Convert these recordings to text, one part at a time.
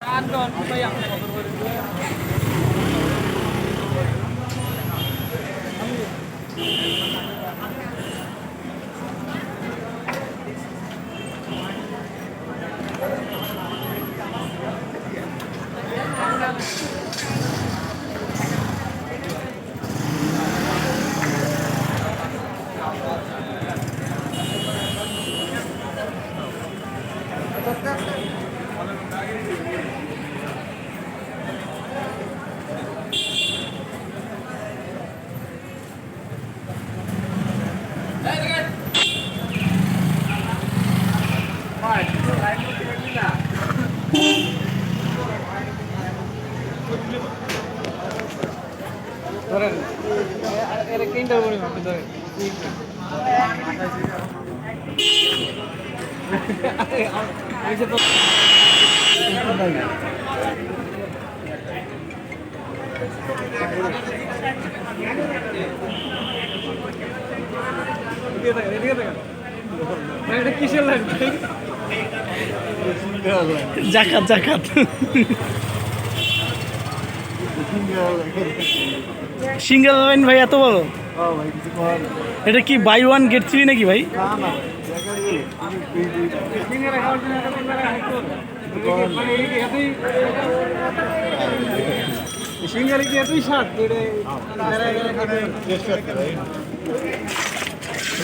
ধরেন এর তিনটা ধরেন আমি তো এদিকে তাকান, এদিকে এটা কিসের ভাই? জাকাত জাকাত। সিঙ্গেল লাইন ভাই, এত বড়? এটা কি বাই ওয়ান গেট থ্রি নাকি ভাই?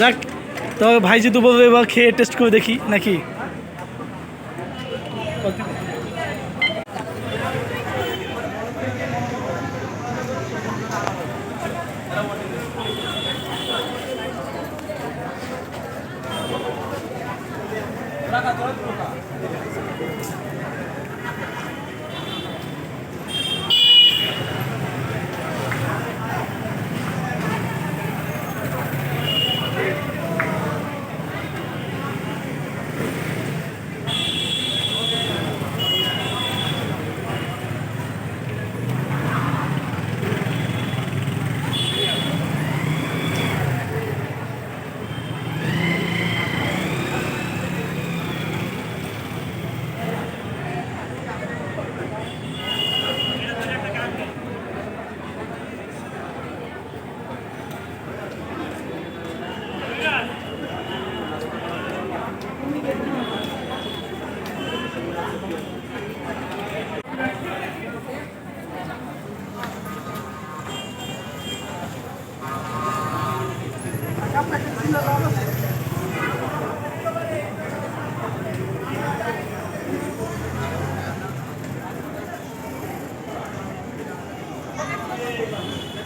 যাক, তবে ভাই যদি বলবে এবার খেয়ে টেস্ট করে দেখি, নাকি? Continua.